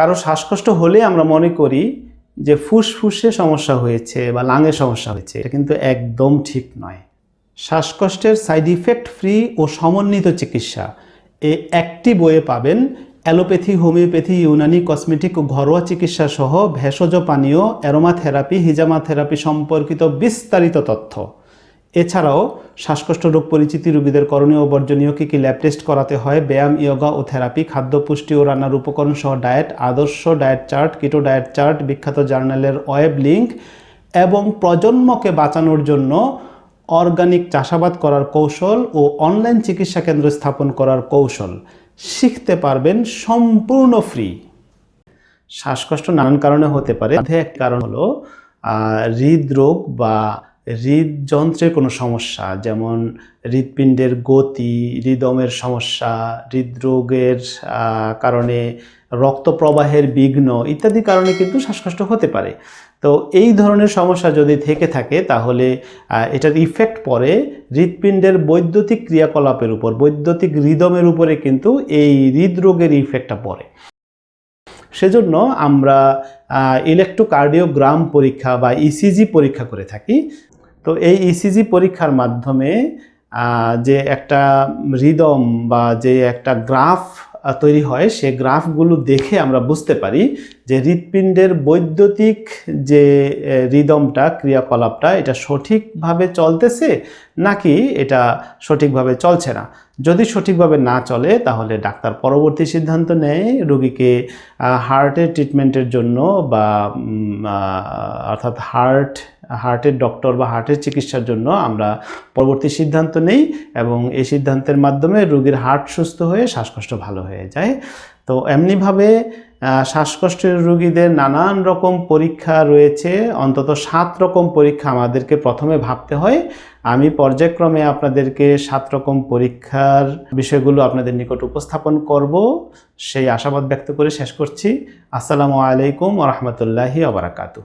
কারও শ্বাসকষ্ট হলে আমরা মনে করি যে ফুসফুসে সমস্যা হয়েছে বা লাঙে সমস্যা হয়েছে। এটা কিন্তু একদম ঠিক নয়। শ্বাসকষ্টের সাইড ইফেক্ট ফ্রি ও সমন্বিত চিকিৎসা। এই একটি বইয়ে পাবেন অ্যালোপ্যাথি, হোমিওপ্যাথি, ইউনানি, কসমেটিক ও ঘরোয়া চিকিৎসা সহ ভেষজ পানীয় অ্যারোমা থেরাপি হিজামা থেরাপি সম্পর্কিত বিস্তারিত তথ্য। এছাড়াও, শ্বাসকষ্ট রোগ পরিচিতি রোগীদের করণীয় বর্জনীয় কী কী ল্যাব টেস্ট করাতে হয়, ব্যায়াম, ইয়োগা ও থেরাপি, খাদ্য, পুষ্টি ও রান্নার উপকরণ সহ ডায়েট, আদর্শ diet chart, keto diet chart, বিখ্যাত জার্নালের ওয়েব লিঙ্ক এবং প্রজন্মকে বাঁচানোর জন্য অর্গানিক চাষাবাদ করার কৌশল ও অনলাইন চিকিৎসা কেন্দ্র স্থাপন করার কৌশল। শিখতে পারবেন সম্পূর্ণ ফ্রি। শ্বাসকষ্ট নানান কারণে হতে পারে। এক কারণ হলো হৃদরোগ বা হৃদযন্ত্রের কোনো সমস্যা, যেমন হৃৎপিণ্ডের গতি, হৃদমের সমস্যা, হৃদরোগের কারণে রক্ত প্রবাহের বিঘ্ন ইত্যাদি কারণে কিন্তু শ্বাসকষ্ট হতে পারে। তো এই ধরনের সমস্যা যদি থেকে থাকে, তাহলে এটার ইফেক্ট পড়ে হৃৎপিণ্ডের বৈদ্যুতিক ক্রিয়াকলাপের উপর, বৈদ্যুতিক হৃদমের উপরে কিন্তু এই হৃদরোগের ইফেক্টটা পড়ে। সেজন্য আমরা ইলেকট্রোকার্ডিওগ্রাম পরীক্ষা বা ইসিজি পরীক্ষা করে থাকি। তো এই ইসিজি পরীক্ষার মাধ্যমে যে একটা রিদম বা যে একটা গ্রাফ তৈরি হয়, সে গ্রাফগুলো দেখে আমরা বুঝতে পারি যে হৃৎপিণ্ডের বৈদ্যুতিক যে রিদমটা, ক্রিয়াকলাপটা, এটা সঠিকভাবে চলতেছে নাকি এটা সঠিকভাবে চলছে না? যদি সঠিকভাবে না চলে, তাহলে ডাক্তার পরবর্তী সিদ্ধান্ত নেয় রোগীকে হার্টের ট্রিটমেন্টের জন্য বা অর্থাৎ হার্ট হার্টের ডক্টর বা হার্টের চিকিৎসার জন্য আমরা পরবর্তী সিদ্ধান্ত নেই এবং এই সিদ্ধান্তের মাধ্যমে রোগীর হার্ট সুস্থ হয়ে শ্বাসকষ্ট ভালো হয়ে যায়। তো এমনিভাবে শ্বাসকষ্টের রোগীদের নানান রকম পরীক্ষা রয়েছে। অন্তত সাত রকম পরীক্ষা আমাদেরকে প্রথমে ভাবতে হয়। আমি পর্যায়ক্রমে আপনাদেরকে সাত রকম পরীক্ষার বিষয়গুলো আপনাদের নিকট উপস্থাপন করব। সেই আশাবাদ ব্যক্ত করে শেষ করছি। আসসালামু আলাইকুম রহমতুল্লাহি আবরাকাতু